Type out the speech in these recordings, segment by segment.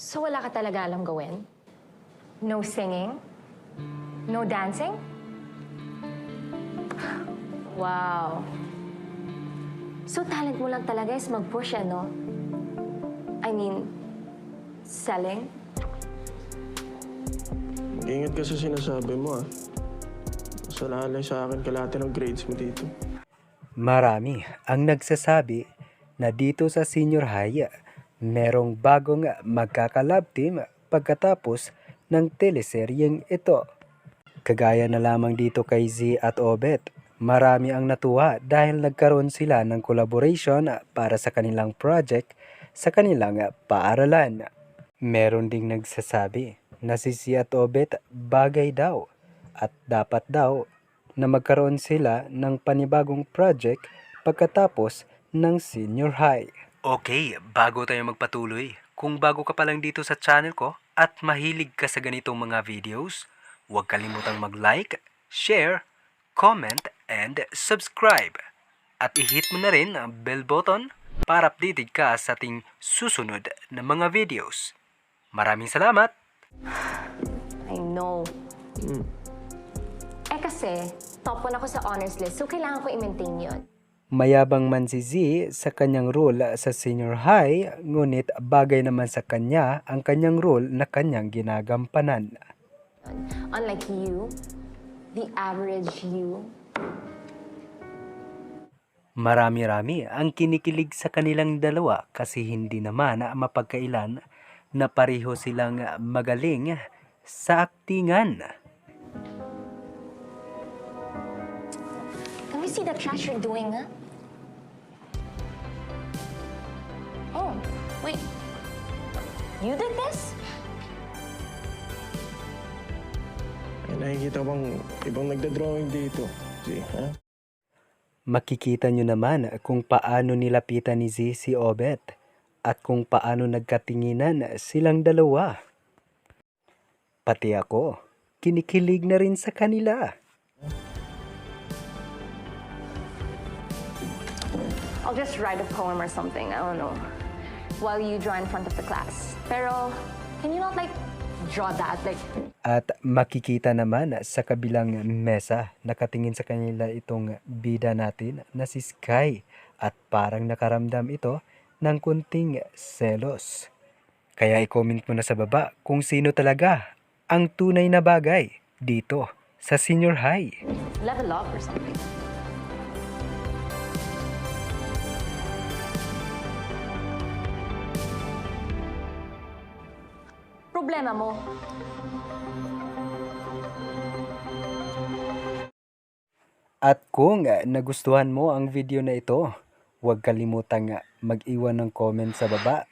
So wala ka talaga alam gawin? No singing? No dancing? Wow. So talent mo lang talaga is mag-push, ano? I mean, selling? Mag-ingat ka sa sinasabi mo ah. Masalalay sa akin kalahati ng grades mo dito. Marami ang nagsasabi na dito sa senior high merong bagong magkakalab team pagkatapos ng teleseryeng ito. Kagaya na lamang dito kay Z at Obet, marami ang natuwa dahil nagkaroon sila ng collaboration para sa kanilang project sa kanilang paaralan. Meron ding nagsasabi na si Z at Obet bagay daw at dapat daw na magkaroon sila ng panibagong project pagkatapos ng senior high. Okay, bago tayo magpatuloy, kung bago ka pa lang dito sa channel ko at mahilig ka sa ganitong mga videos, huwag kalimutang mag-like, share, comment, and subscribe. At i-hit mo na rin ang bell button para updated ka sa ating susunod na mga videos. Maraming salamat! I know. Eh kasi, top 1 ako sa honors list, so kailangan ko i-maintain yun. Mayabang man si Z sa kanyang role sa senior high, ngunit bagay naman sa kanya ang kanyang role na kanyang ginagampanan. Unlike you, the average you, Marami-rami ang kinikilig sa kanilang dalawa kasi hindi naman mapagkailan na pareho silang magaling sa aktingan. See the trash you're doing, huh? Oh, wait. You did this? May nakikita bang ibang nagda-drawing dito? Si, ha? Makikita nyo naman kung paano nilapitan ni Z si Obet at kung paano nagkatinginan silang dalawa. Pati ako, kinikilig na rin sa kanila. I'll just write a poem or something, I don't know, while you draw in front of the class. Pero, can you not like draw that? Like, At makikita naman sa kabilang mesa, nakatingin sa kanila itong bida natin na si Sky at parang nakaramdam ito ng kunting selos. Kaya i-comment mo na sa baba kung sino talaga ang tunay na bagay dito sa senior high. level up or something. Problema mo. At kung uh, nagustuhan mo ang video na ito, huwag kalimutang uh, mag-iwan ng comment sa baba,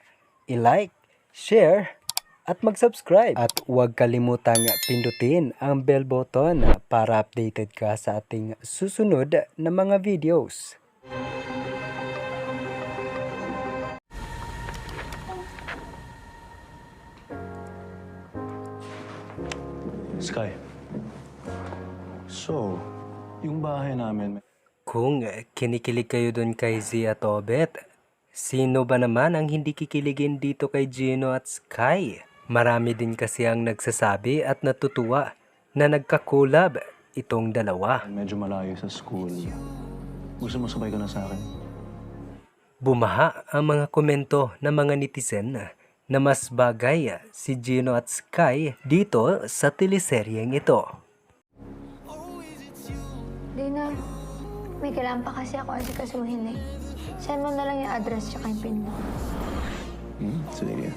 i-like, share, at mag-subscribe. At huwag kalimutang uh, pindutin ang bell button para updated ka sa ating susunod na mga videos. Sky. So, yung bahay namin, Kung kinikilig kayo dun kay Z at Obet, sino ba naman ang hindi kikiligin dito kay Gino at Sky? Marami din kasi ang nagsasabi at natutuwa na nagkakulab itong dalawa. medyo malayo sa school. Gusto mo sabay ka na sa akin? Bumaha ang mga komento ng mga netizen na mas bagay si Gino at Sky dito sa teleseryeng ito. Dina, may kailangan pa kasi ako kasi kasuhin eh. Send mo na lang yung address tsaka yung pin mo. Hmm, sige.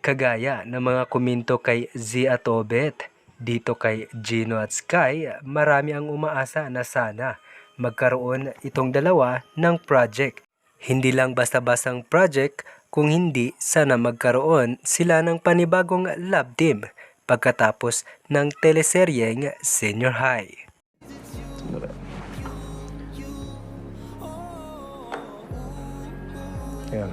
Kagaya ng mga komento kay Z at Obet, dito kay Gino at Sky, marami ang umaasa na sana magkaroon itong dalawa ng project. Hindi lang basta-bastang project, kung hindi sana magkaroon sila ng panibagong love team pagkatapos ng teleseryeng Senior High. Yan.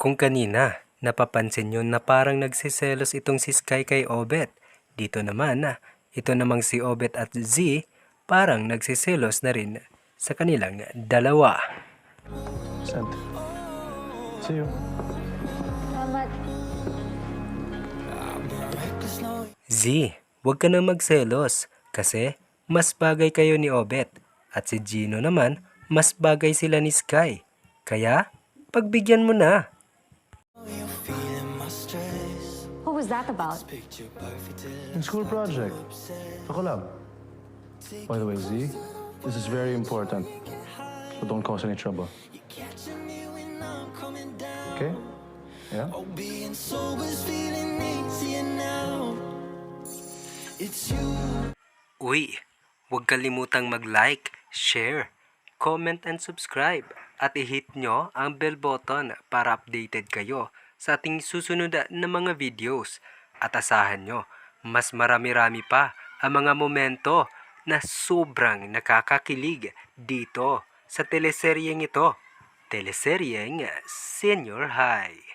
Kung kanina, napapansin nyo na parang nagsiselos itong si Sky kay Obet. Dito naman na, ito namang si Obet at Z parang nagsiselos na rin sa kanilang dalawa. Send. See you. Salamat. Z, huwag ka na magselos kasi mas bagay kayo ni Obet at si Gino naman mas bagay sila ni Sky. Kaya, pagbigyan mo na. What was that about? In school project. A collab. By the way, Z, this is very important. So don't cause any trouble. Okay? Yeah? Uy, huwag kalimutang mag-like, share, comment and subscribe at i-hit nyo ang bell button para updated kayo sa ating susunod na mga videos. At asahan nyo, mas marami-rami pa ang mga momento na sobrang nakakakilig dito sa teleseryeng ito. Teleseryeng Senior High.